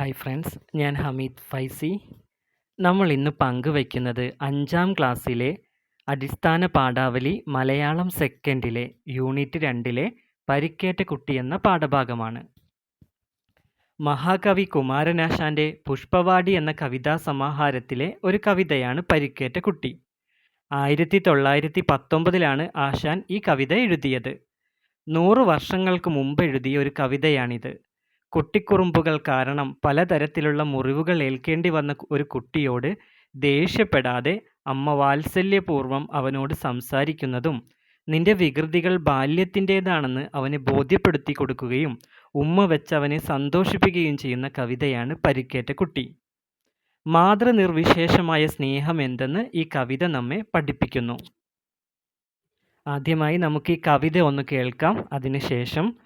Hi friends ഞാൻ ഹമീദ് ഫൈസി. നമ്മൾ ഇന്ന് പങ്കുവയ്ക്കുന്നത് അഞ്ചാം ക്ലാസ്സിലെ അടിസ്ഥാന പാഠാവലി മലയാളം സെക്കൻഡിലെ യൂണിറ്റ് രണ്ടിലെ പരിക്കേറ്റ കുട്ടി എന്ന പാഠഭാഗമാണ്. മഹാകവി കുമാരനാശാന്റെ പുഷ്പവാടി എന്ന കവിതാ സമാഹാരത്തിലെ ഒരു കവിതയാണ് പരിക്കേറ്റ കുട്ടി. ആയിരത്തി തൊള്ളായിരത്തി പത്തൊമ്പതിലാണ് ആശാൻ ഈ കവിത എഴുതിയത്. നൂറ് വർഷങ്ങൾക്ക് മുമ്പ് എഴുതിയ ഒരു കവിതയാണിത്. കുട്ടിക്കുറുമ്പുകൾ കാരണം പലതരത്തിലുള്ള മുറിവുകൾ ഏൽക്കേണ്ടി വന്ന ഒരു കുട്ടിയോട് ദേഷ്യപ്പെടാതെ അമ്മ വാത്സല്യപൂർവം അവനോട് സംസാരിക്കുന്നതും നിന്റെ വികൃതികൾ ബാല്യത്തിന്റേതാണെന്ന് അവനെ ബോധ്യപ്പെടുത്തി കൊടുക്കുകയും ഉമ്മ വെച്ച് അവനെ സന്തോഷിപ്പിക്കുകയും ചെയ്യുന്ന കവിതയാണ് പരിക്കേറ്റ കുട്ടി. മാതൃനിർവിശേഷമായ സ്നേഹം എന്തെന്ന് ഈ കവിത നമ്മെ പഠിപ്പിക്കുന്നു. ആദ്യമായി നമുക്ക് ഈ കവിത ഒന്ന് കേൾക്കാം. അതിനുശേഷം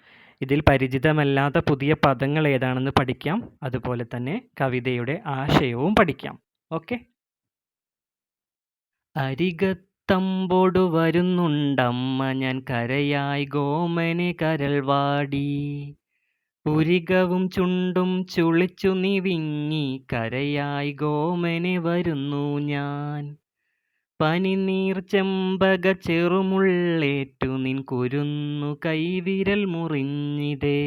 ഇതിൽ പരിചിതമല്ലാത്ത പുതിയ പദങ്ങൾ ഏതാണെന്ന് പഠിക്കാം. അതുപോലെ തന്നെ കവിതയുടെ ആശയവും പഠിക്കാം. ഓക്കെ? അരികത്തമ്പോടു വരുന്നുണ്ടമ്മ ഞാൻ കരയായി ഗോമനെ കരൾവാടി പുരികവും ചുണ്ടും ചുളിച്ചു നീ വിങ്ങി കരയായി ഗോമനെ വരുന്നു ഞാൻ. പനിനീർ ചെമ്പക ചെറുമുള്ളേറ്റു നിൻ കുരുന്നു കൈവിരൽ മുറിഞ്ഞിതേ.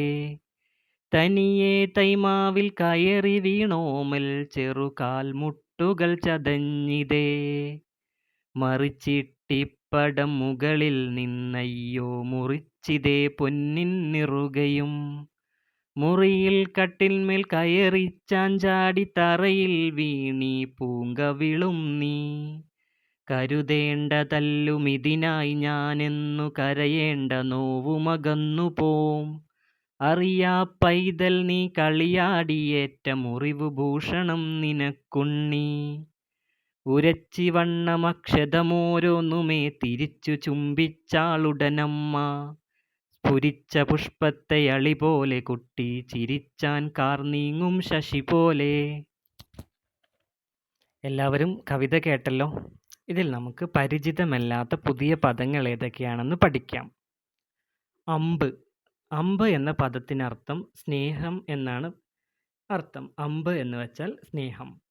തനിയെ തൈമാവിൽ കയറി വീണോമൽ ചെറുകാൽ മുട്ടുകൾ ചതഞ്ഞിതേ. മറിച്ചിട്ടിപ്പടം മുകളിൽ നിന്നയ്യോ മുറിച്ചിതേ പൊന്നിൻ നിറുകയും. മുറിയിൽ കട്ടിൽമേൽ കയറി ചാഞ്ചാടി തറയിൽ വീണീ പൂങ്കവിളും നീ. കരുതേണ്ടതല്ലുമിതിനായി ഞാനെന്നു കരയേണ്ട നോവുമകന്നു പോം. അറിയാ പൈതൽ നീ കളിയാടിയേറ്റ മുറിവു ഭൂഷണം നിനക്കുണ്ണി. ഉരച്ചി വണ്ണമക്ഷതമോരോന്നുമേ തിരിച്ചു ചുംബിച്ചാളുടനമ്മ. സ്ഫുരിച്ച പുഷ്പത്തെ അളി പോലെ കുട്ടി ചിരിച്ചാൻ കാർ നീങ്ങും ശശി പോലെ എല്ലാവരും കവിത കേട്ടല്ലോ? ഇതിൽ നമുക്ക് പരിചിതമല്ലാത്ത പുതിയ പദങ്ങൾ ഏതൊക്കെയാണെന്ന് പഠിക്കാം. അമ്പ്. അമ്പ് എന്ന പദത്തിനർത്ഥം സ്നേഹം എന്നാണ് അർത്ഥം. അമ്പ് എന്ന് വെച്ചാൽ സ്നേഹം.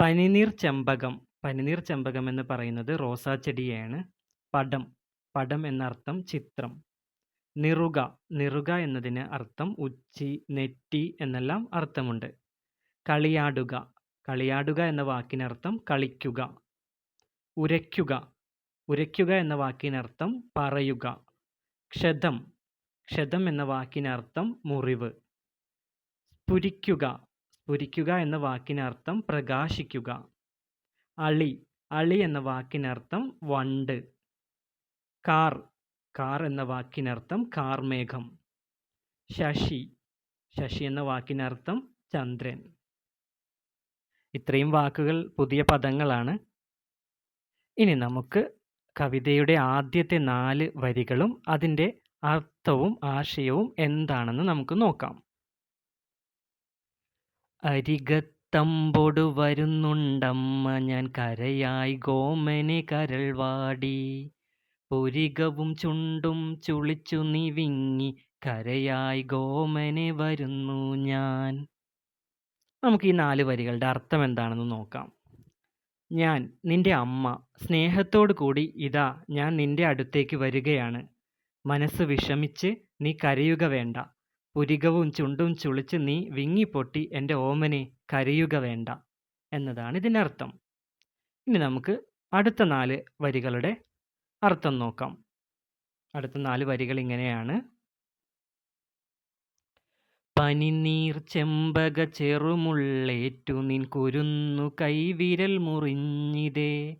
പനിനീർ ചെമ്പകം. പനിനീർ ചെമ്പകം എന്ന് പറയുന്നത് റോസാ ചെടിയാണ്. പടം. പടം എന്നർത്ഥം ചിത്രം. നിറുക. നിറുക എന്നതിന് അർത്ഥം ഉച്ചി നെറ്റി എന്നെല്ലാം അർത്ഥമുണ്ട്. കളിയാടുക. കളിയാടുക എന്ന വാക്കിനർത്ഥം കളിക്കുക. ഉരയ്ക്കുക. ഉരയ്ക്കുക എന്ന വാക്കിനർത്ഥം പറയുക. ക്ഷതം. ക്ഷതം എന്ന വാക്കിനർത്ഥം മുറിവ്. സ്ഫുരിക്കുക. സ്ഫുരിക്കുക എന്ന വാക്കിനർത്ഥം പ്രകാശിക്കുക. അളി. അളി എന്ന വാക്കിനർത്ഥം വണ്ട്. കാർ. കാർ എന്ന വാക്കിനർത്ഥം കാർമേഘം. ശശി. ശശി എന്ന വാക്കിനർത്ഥം ചന്ദ്രൻ. ഇത്രയും വാക്കുകൾ പുതിയ പദങ്ങളാണ്. ഇനി നമുക്ക് കവിതയുടെ ആദ്യത്തെ നാല് വരികളും അതിന്റെ അർത്ഥവും ആശയവും എന്താണെന്ന് നമുക്ക് നോക്കാം. അരികത്തമ്പോട് വരുന്നുണ്ടമ്മ ഞാൻ കരയായി ഗോമനെ കരൾവാടി പുരികവും ചുണ്ടും ചുളിച്ചു നീ വിങ്ങി കരയായി ഗോമനെ വരുന്നു ഞാൻ. നമുക്ക് ഈ നാല് വരികളുടെ അർത്ഥം എന്താണെന്ന് നോക്കാം. ഞാൻ നിന്റെ അമ്മ സ്നേഹത്തോടു കൂടി ഇതാ ഞാൻ നിന്റെ അടുത്തേക്ക് വരികയാണ്. മനസ്സ് വിഷമിച്ച് നീ കരയുക വേണ്ട. പുരികവും ചുണ്ടും ചുളിച്ച് നീ വിങ്ങിപ്പൊട്ടി എന്റെ ഓമനെ കരയുക വേണ്ട എന്നതാണ് ഇതിനർത്ഥം. ഇനി നമുക്ക് അടുത്ത നാല് വരികളുടെ അർത്ഥം നോക്കാം. അടുത്ത നാല് വരികൾ ഇങ്ങനെയാണ്. പനിനീർ ചെമ്പക ചെറുമുള്ളേറ്റു നിൻ കുരുന്നു കൈവിരൽ മുറിഞ്ഞിതേ.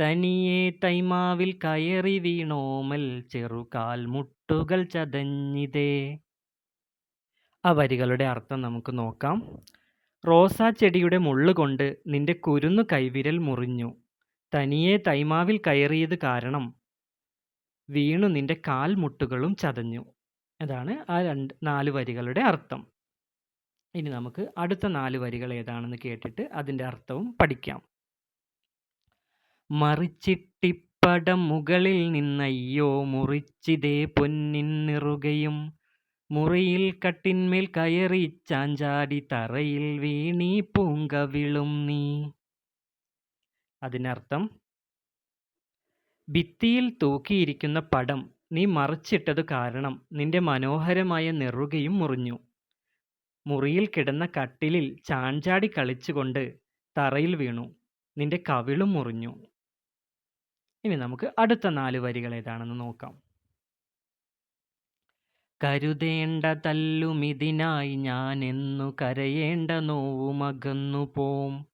തനിയെ തൈമാവിൽ കയറി വീണോമൽ ചെറുകാൽ മുട്ടുകൾ ചതഞ്ഞിതേ. ആ വരികളുടെ അർത്ഥം നമുക്ക് നോക്കാം. റോസാ ചെടിയുടെ മുള്ളുകൊണ്ട് നിന്റെ കുരുന്നു കൈവിരൽ മുറിഞ്ഞു. തനിയെ തൈമാവിൽ കയറിയത് കാരണം വീണു നിന്റെ കാൽമുട്ടുകളും ചതഞ്ഞു. അതാണ് ആ രണ്ട് നാല് വരികളുടെ അർത്ഥം. ഇനി നമുക്ക് അടുത്ത നാല് വരികൾ ഏതാണെന്ന് കേട്ടിട്ട് അതിന്റെ അർത്ഥവും പഠിക്കാം. മറിച്ചിട്ടിപ്പടം മുകളിൽ നിന്നയ്യോ മുറിച്ചിതേ പൊന്നിൻ നിറുകയും മുറിയിൽ കട്ടിന്മേൽ കയറി ചാഞ്ചാടി തറയിൽ വീണീ പൂങ്കവിളും നീ. അതിനർത്ഥം ഭിത്തിയിൽ തൂക്കിയിരിക്കുന്ന പടം നീ മറിച്ചിട്ടതു കാരണം നിന്റെ മനോഹരമായ നെറുകയും മുറിഞ്ഞു. മുറിയിൽ കിടന്ന കട്ടിലിൽ ചാഞ്ചാടി കളിച്ചുകൊണ്ട് തറയിൽ വീണു. നിന്റെ കവിളും മുറിഞ്ഞു. ഇനി നമുക്ക് അടുത്ത നാല് വരികൾ ഏതാണെന്ന് നോക്കാം. കരുതേണ്ട തല്ലുമിതിനായി എന്നു കരയേണ്ട നോവുമകന്നു പോം.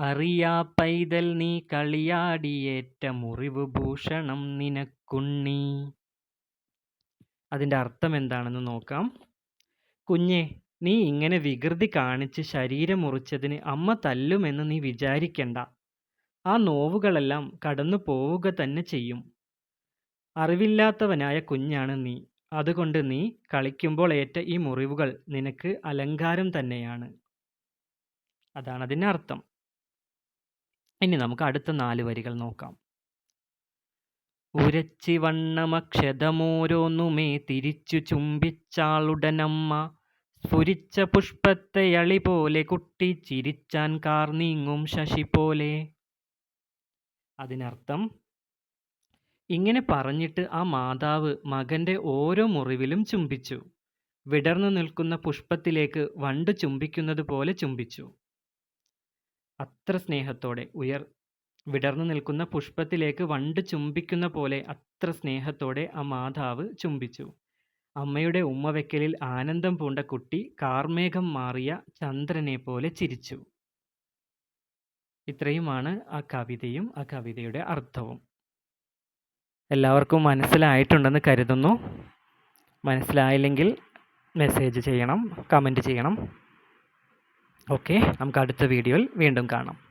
അറിയാ പൈതൽ നീ കളിയാടിയേറ്റ മുറിവ് ഭൂഷണം നിനക്കുണ്ണി. അതിന്റെ അർത്ഥം എന്താണെന്ന് നോക്കാം. കുഞ്ഞെ നീ ഇങ്ങനെ വികൃതി കാണിച്ച് ശരീരം മുറിച്ചതിന് അമ്മ തല്ലുമെന്ന് നീ വിചാരിക്കണ്ട. ആ നോവുകളെല്ലാം കടന്നു പോവുക തന്നെ ചെയ്യും. അറിവില്ലാത്തവനായ കുഞ്ഞാണ് നീ. അതുകൊണ്ട് നീ കളിക്കുമ്പോൾ ഏറ്റ ഈ മുറിവുകൾ നിനക്ക് അലങ്കാരം തന്നെയാണ്. അതാണ് അതിന്റെ അർത്ഥം. ഇനി നമുക്ക് അടുത്ത നാല് വരികൾ നോക്കാം. ഉരച്ചി വണ്ണമക്ഷതമോരോന്നുമേ തിരിച്ചു ചുംബിച്ചാളുടനമ്മ. സ്ഫുരിച്ച പുഷ്പത്തെ അളി പോലെ കുട്ടി ചിരിച്ചാൻ കാർ നീങ്ങും ശശി പോലെ. അതിനർത്ഥം ഇങ്ങനെ പറഞ്ഞിട്ട് ആ മാതാവ് മകന്റെ ഓരോ മുറിവിലും ചുംബിച്ചു. വിടർന്നു നിൽക്കുന്ന പുഷ്പത്തിലേക്ക് വണ്ട് ചുംബിക്കുന്നത് പോലെ ചുംബിച്ചു. അത്ര സ്നേഹത്തോടെ ഉയർ വിടർന്നു നിൽക്കുന്ന പുഷ്പത്തിലേക്ക് വണ്ട് ചുംബിക്കുന്ന പോലെ അത്ര സ്നേഹത്തോടെ ആ മാതാവ് ചുംബിച്ചു. അമ്മയുടെ ഉമ്മവെക്കലിൽ ആനന്ദം പൂണ്ട കുട്ടി കാർമേഘം മാറിയ ചന്ദ്രനെ പോലെ ചിരിച്ചു. ഇത്രയുമാണ് ആ കവിതയും ആ കവിതയുടെ അർത്ഥവും. എല്ലാവർക്കും മനസ്സിലായിട്ടുണ്ടെന്ന് കരുതുന്നു. മനസ്സിലായില്ലെങ്കിൽ മെസ്സേജ് ചെയ്യണം കമന്റ് ചെയ്യണം. ഓക്കെ നമുക്ക് അടുത്ത വീഡിയോയിൽ വീണ്ടും കാണാം.